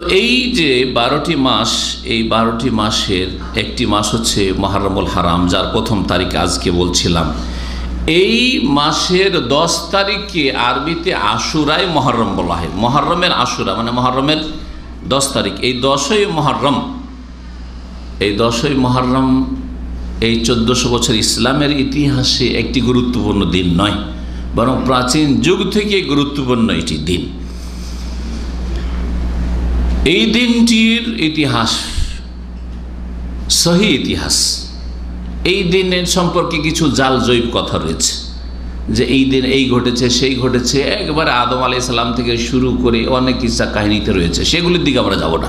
এই যে বারোটি মাস, এই বারোটি মাসের একটি মাস হচ্ছে মহারমুল হারাম, যার প্রথম তারিখ আজকে বলছিলাম। এই মাসের দশ তারিখকে আরবিতে আশুরাই মহরম বলা হয়। মহরমের আশুরা মানে মহরমের দশ তারিখ। এই দশই মহরম, এই দশই মহরম এই চোদ্দোশো বছর ইসলামের ইতিহাসে একটি গুরুত্বপূর্ণ দিন নয়, বরং প্রাচীন যুগ থেকে গুরুত্বপূর্ণ এটি দিন। এই দিনটির ইতিহাস, সহি ইতিহাস। এই দিনের সম্পর্কে কিছু জাল জৈব কথা রয়েছে, যে এই দিন এই ঘটেছে, সেই ঘটেছে। একবারে আদম আলাই সাল্লাম থেকে শুরু করে অনেক কিসা কাহিনীতে রয়েছে, সেগুলির দিকে আমরা যাব না।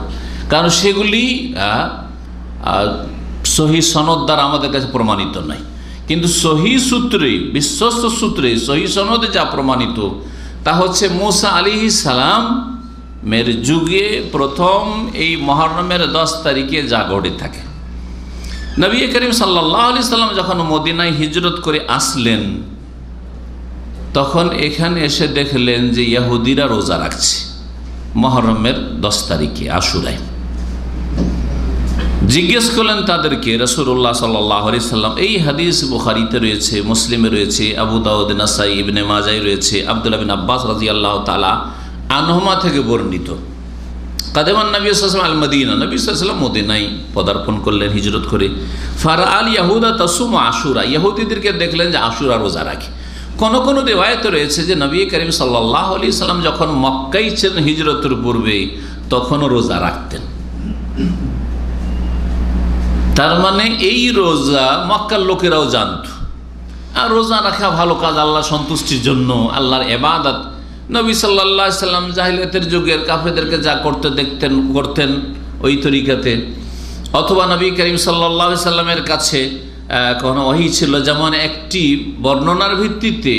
কারণ সেগুলি সহি সনদ দ্বারা আমাদের কাছে প্রমাণিত নয় কিন্তু সহি সূত্রে, বিশ্বস্ত সূত্রে সহি সনদে যা প্রমাণিত, তা হচ্ছে মোসা আলী সালাম মের যুগে প্রথম এই মহরমের দশ তারিখে যা থাকে। নবী করিম সাল্লাহ আলি সাল্লাম যখন মদিনায় হিজরত করে আসলেন, তখন এখানে এসে দেখলেন যে ইয়াহুদিরা রোজা রাখছে মহরমের দশ তারিখে আশুরায়। জিজ্ঞেস করলেন তাদেরকে রসুল্লাহ সাল্লাহ আলি সাল্লাম, এই হাদিস বুখারিতে রয়েছে, মুসলিমে রয়েছে, আবু দাউদ, নাসাই, ইবনে মাজাই রয়েছে, আবদুল্লাহ বিন আব্বাস রাজি আল্লাহ তালা আনহমা থেকে বর্ণিত। কাদেমান নবী সাল্লাম আল মদিনা নবী সাল্লাম মদিনাই পদার্পণ করলেন, হিজরত করে। ফারা আল ইয়াহুদা তসুম আশুরা ইয়াহুদিদেরকে দেখলেন যে আশুরা রোজা রাখে। কোনো কোন রেওয়ায়ত রয়েছে যে নবী করিম সাল্লাহ আলি সাল্লাম যখন মক্কাই ছিলেন হিজরতের পূর্বে, তখনও রোজা রাখতেন। তার মানে এই রোজা মক্কার লোকেরাও জানত। আর রোজা রাখা ভালো কাজ আল্লাহ সন্তুষ্টির জন্য, আল্লাহর এবাদত নবী সাল্লাহ সাল্লাম জাহিলিয়াতের যুগের কাফেদেরকে যা করতে দেখতেন, করতেন ওই তরিকাতে। অথবা নবী করিম সাল্লাহ সাল্লামের কাছে কোনো ওহি ছিল যেমন একটি বর্ণনার ভিত্তিতে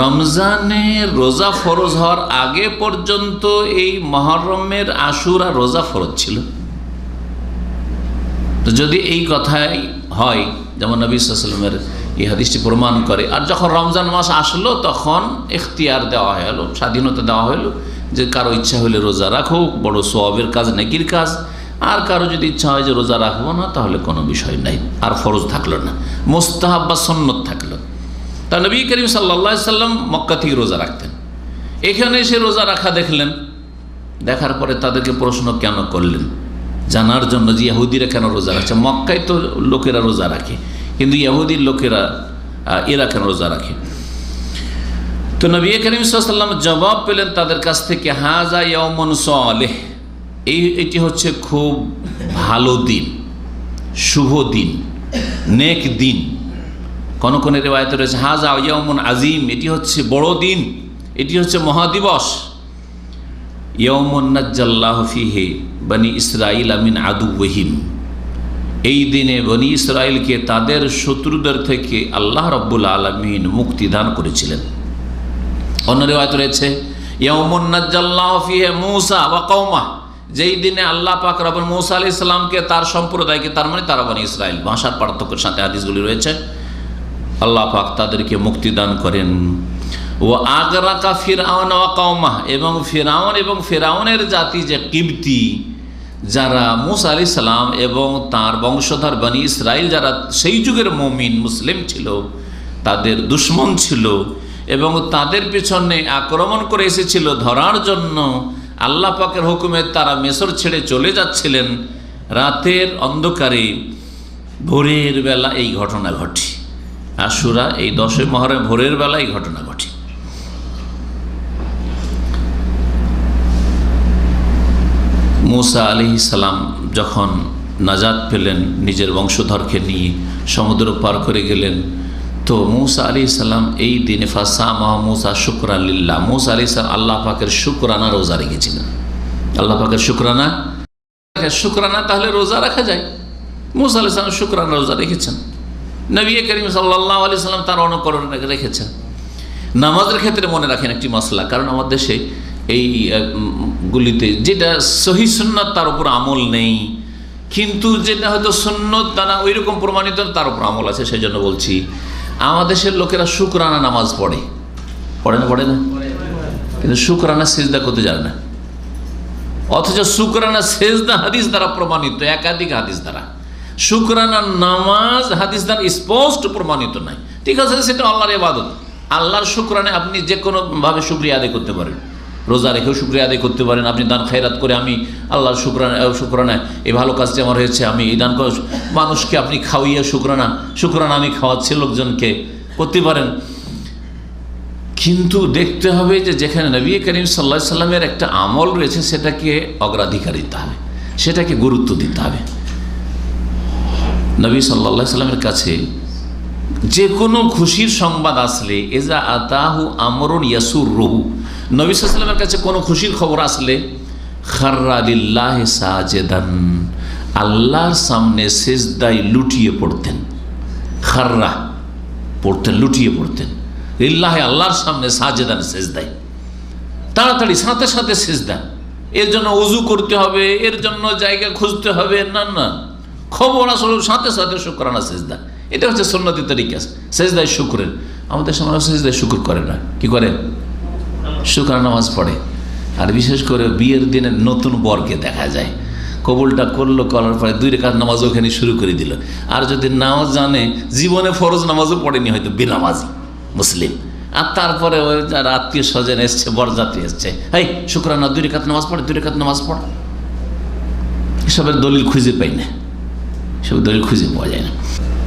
রমজানে রোজা ফরজ হওয়ার আগে পর্যন্ত এই মহরমের আশুরা রোজা ফরজ ছিল। তো যদি এই কথাই হয়, যেমন নবী সাল্লামের এই হাদিসটি প্রমাণ করে। আর যখন রমজান মাস আসলো, তখন এখতিয়ার দেওয়া হলো, স্বাধীনতা দেওয়া হলো যে কারও ইচ্ছা হলে রোজা রাখো, বড় সোয়াবের কাজ, নেকির কাজ। আর কারও যদি ইচ্ছা হয় যে রোজা রাখব না, তাহলে কোনো বিষয় নাই। আর ফরজ থাকল না। মোস্তাহাব বা সন্ন্যত থাকল। তা নবী করিম সাল্লা সাল্লাম মক্কা থেকে রোজা রাখতেন। এখানে এসে রোজা রাখা দেখলেন। দেখার পরে তাদেরকে প্রশ্ন কেন করলেন? জানার জন্য যে ইহুদিরা কেন রোজা রাখছে? মক্কায় তো লোকেরা রোজা রাখে। কিন্তু ইহুদির লোকেরা এরা কেন রোজা রাখে। তো নবী করিম সাল্লাম জবাব পেলেন তাদের কাছ থেকে হাজা ইয়মন সালেহ। এই, এটি হচ্ছে খুব ভালো দিন, শুভ দিন, নেক দিন। কোন কোন রেওয়ায়তে রয়েছে হাজা ইয়মন আজিম এটি হচ্ছে বড় দিন, এটি হচ্ছে মহাদিবস। ইয়মন্নাজ্জাল্লাহ ফিহে বনি ইসরাইল আমিন আদু ওহিম এই দিনে বনি ইসরায়েলকে তাদের শত্রুদের থেকে আল্লাহ রব্বুল আলমিন মুক্তি দান করেছিলেন। অন্য রেওয়ায়ত রয়েছে যেই দিনে আল্লাহ পাক রবুল মৌসা আলি ইসলামকে তার সম্প্রদায়কে, তার মানে তারা বনি ইসরায়েল ভাষার পার্থক্যের সাথে হাদিসগুলি রয়েছে। আল্লাহ পাক তাদেরকে মুক্তি দান করেন। ও আগরাকা ফিরাউন ও কৌমা এবং ফিরাউন এবং ফিরাউনের জাতি যে কিবতি যারা মুসা আলি সালাম এবং তার বংশধর বানি ইসরায়েল যারা সেই যুগের মমিন, মুসলিম ছিল, তাদের দুশ্মন ছিল এবং তাদের পিছনে আক্রমণ করে এসেছিল। ধরার জন্য আল্লাহ পাকের হুকুমে তারা মেসর ছেড়ে চলে যাচ্ছিলেন। রাতের অন্ধকারে ভোরের বেলা এই ঘটনা ঘটে। আশুরা এই দশই মহরে ভোরের বেলা এই ঘটনা ঘটে। মুসা আলি সালাম যখন নাজাদ পেলেন নিজের বংশধরকে নিয়ে, সমুদ্র পার করে গেলেন, তো মুসা আলি সাল্লাম এই দিনে ফাসা মাহ মুসা শুক্রানিল্লা মুসা আলি সাল্লাম আল্লাহ পাকের শুক্রানা রোজা রেখেছিলেন। আল্লাহ পাকের শুক্রানা? শুক্রানা তাহলে রোজা রাখা যায়। মুসা আলি সাল্লাম শুক্রানা রোজা রেখেছেন। নবী করিম সাল্লাহ আলি সাল্লাম তার অনুকরণ রেখেছেন। নামাজের ক্ষেত্রে মনে রাখেন একটি মশলা কারণ আমার দেশে এই গুলিতে, যেটা সহি সুন্নত তার উপর আমল নেই, কিন্তু যেটা হয়তো সুন্নত তারা ওই রকম প্রমাণিত, তার উপর আমল আছে সেই জন্য বলছি, আমাদের দেশের লোকেরা শুকরানা নামাজ পড়ে। পড়ে না পড়ে না? কিন্তু শুকরানা সিজদা করতে জানে না। অথচ শুকরানা সেজদা হাদিস দ্বারা প্রমাণিত, একাধিক হাদিস দ্বারা। শুকরানা নামাজ হাদিস দ্বারা স্পষ্ট প্রমাণিত নাই। ঠিক আছে, সেটা আল্লাহর ইবাদত। আল্লাহর শুকরানে আপনি যে কোনোভাবে শুক্রিয়া আদায় করতে পারেন। রোজা রেখেও শুক্রিয়া আদায় করতে পারেন। আপনি দান খায়রাত করে আমি আল্লাহর শুক্রানা শুক্রানা এই ভালো কাজটি আমার হয়েছে, আমি এই দান মানুষকে আপনি খাওয়াইয়া শুক্রানা শুক্রানা আমি খাওয়াচ্ছি, লোকজনকে করতে পারেন। কিন্তু দেখতে হবে যে যেখানে নবী করিম সাল্লা সাল্লামের একটা আমল রয়েছে, সেটাকে অগ্রাধিকার দিতে হবে, সেটাকে গুরুত্ব দিতে হবে। নবী সাল্লা সাল্লামের কাছে যে কোনো খুশির সংবাদ আসলে, এজা আতাহু আমরুন ইয়াসুর রহু নবী সাল্লামের কাছে কোনো খুশির খবর আসলে খার্রাদিল্লাহ সাজেদান। আল্লাহর সামনে সেজদাই লুটিয়ে পড়তেন। খার্রা পড়তেন, লুটিয়ে পড়তেন। ইল্লাহে আল্লাহর সামনে সাজেদান সেজদাই তাড়াতাড়ি, সাথে সাথে সেজদা। এর জন্য উজু করতে হবে, এর জন্য জায়গা খুঁজতে হবে, না না। খবর আসলে সাথে সাথে শুক্রানা, সেজদা। এটা হচ্ছে সন্ন্যতি তরিকা। সেজদায় শুক্রের। আমাদের সমাজ সেজদায় শুক্র করে না। কি করে? শুক্রানা নামাজ পড়ে। আর বিশেষ করে বিয়ের দিনে নতুন বরকে দেখা যায়। কবুলটা করল, করার পরে দুই রেখার নামাজ ওখানে শুরু করে দিল। আর যদি নাও জানে, জীবনে ফরজ নামাজও পড়েনি হয়তো, বেনামাজি, মুসলিম। আর তারপরে ওই যারা আত্মীয় স্বজন এসছে, বরযাত্রী এসছে। এই শুক্রানা দুই রেখাত নামাজ পড়ে, দুই রেখাত নামাজ পড়ে। এসবের দলিল খুঁজে পাই না। সব দলিল খুঁজে পাওয়া যায় না।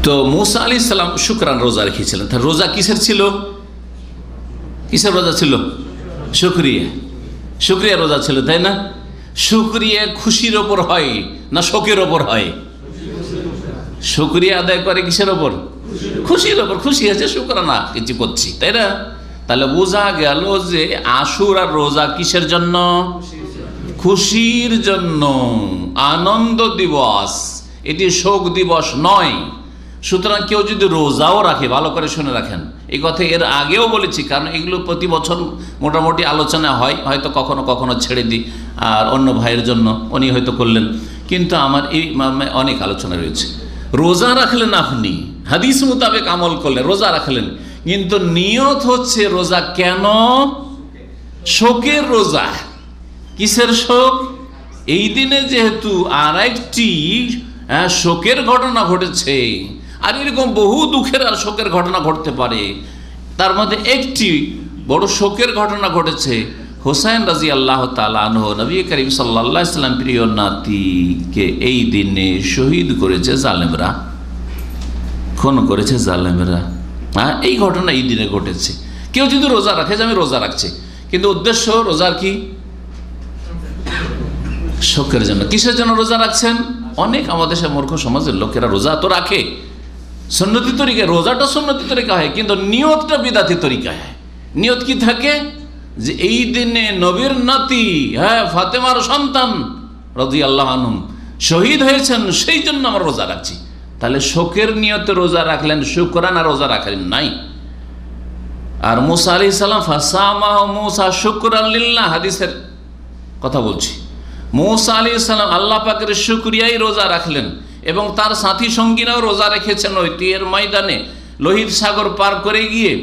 তো মুসা আলি সাল্লাম শুক্রান রোজা রেখেছিলেন। তার রোজা কিসের ছিল? কিসের রোজা ছিল? শুক্রিয়া। শুক্রিয়া রোজা ছিল, তাই না? শুক্রিয়া খুশির ওপর হয় না শোকের ওপর হয়? শুক্রিয়া আদায় করে কিসের ওপর? খুশির ওপর। খুশি আছে শুক্রানা কিছু করছি, তাই না? তাহলে বোঝা গেল যে আশুর আর রোজা কিসের জন্য? খুশির জন্য। আনন্দ দিবস। এটি শোক দিবস নয়। সুতরাং কেউ যদি রোজাও রাখে ভালো করে শুনে রাখেন। এই কথা এর আগেও বলেছি কারণ এগুলো প্রতি বছর মোটামুটি আলোচনা হয় হয়তো কখনো কখনো ছেড়ে দিই আর অন্য ভাইয়ের জন্য উনি হয়তো করলেন। কিন্তু আমার এই অনেক আলোচনা রয়েছে। রোজা রাখলেন আপনি হাদিস মোতাবেক আমল করলেন রোজা রাখলেন। কিন্তু নিয়ত হচ্ছে রোজা কেন? শোকের রোজা। কিসের শোক? এই দিনে যেহেতু আর একটি আহ, শোকের ঘটনা ঘটেছে। আর এরকম বহু দুঃখের আর শোকের ঘটনা ঘটতে পারে। তার মধ্যে একটি বড় শোকের ঘটনা ঘটেছে। হোসাইন রাজি আল্লাহ তালানহ নবী করিম সাল্লা ইসলাম প্রিয় নাতিকে এই দিনে শহীদ করেছে জালেমরা। খুন করেছে জালেমরা। হ্যাঁ এই ঘটনা এই দিনে ঘটেছে। কেউ যদি রোজা রাখে, যে আমি রোজা রাখছি। কিন্তু উদ্দেশ্য রোজার কি? শোকের জন্য। কিসের জন্য রোজা রাখছেন? অনেক আমাদের সে মূর্খ সমাজের লোকেরা রোজা তো রাখে। সন্ন্যতি তরিকা, রোজাটা সন্ন্যতি তরিকা হয়, কিন্তু নিয়তটা বিদাতি তরিকা হয়। নিয়ত কি থাকে? যে এই দিনে নবীর নাতি হ্যাঁ ফাতেমার সন্তান রদি আল্লাহ আনুম শহীদ হয়েছেন, সেই জন্য আমরা রোজা রাখছি। তাহলে শোকের নিয়তে রোজা রাখলেন, শুকরানা রোজা রাখলেন নাই। আর মুসা আলি সাল্লাম ফাসামা মুসা শুক্রান লিল্লাহ, হাদিসের কথা বলছি। মৌসা আলী সাল্লাম আল্লাহ পাকের শুক্রিয়াই রোজা রাখলেন। এবং তার সাথী সঙ্গীরাও রোজা রেখেছেন ওই তীয়ের ময়দানে। লোহিত সাগর পার করে গিয়ে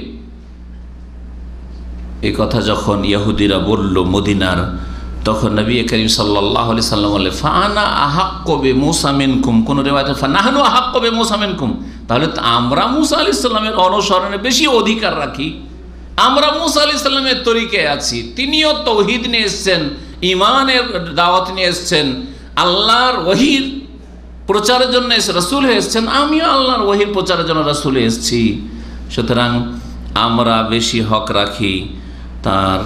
এই কথা যখন ইয়াহুদিরা বলল মদিনার, তখন নবী করিম সাল্লাহ সাল্লাম বলে ফানা আহাক কবে মোসামেন কুম কোনো রেওয়াজ ফানাহানু আহাক কবে মোসামেন কুম তাহলে আমরা মুসা আলি সাল্লামের অনুসরণে বেশি অধিকার রাখি। আমরা মুসা আলি সাল্লামের তরিকে আছি। তিনিও তৌহিদ নিয়ে এসছেন ইমানের দাওয়াত নিয়ে এসছেন। আল্লাহর ওহির প্রচারের জন্য রসুল এসছেন, আমিও আল্লাহর ওহির প্রচারের জন্য রসুল এসেছি। সুতরাং আমরা বেশি হক রাখি তার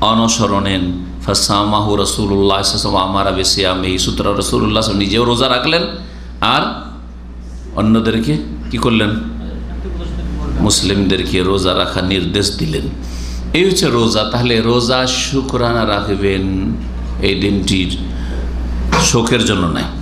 অনুসরণের। ফাসামাহু রসুল্লাহ আমারা বেশি আমি। সুতরাং রসুল্লাহ নিজেও রোজা রাখলেন। আর অন্যদেরকে কি করলেন? মুসলিমদেরকে রোজা রাখার নির্দেশ দিলেন। এই হচ্ছে রোজা। তাহলে রোজা শুক্রানা রাখবেন এই দিনটির শোকের জন্য নয়।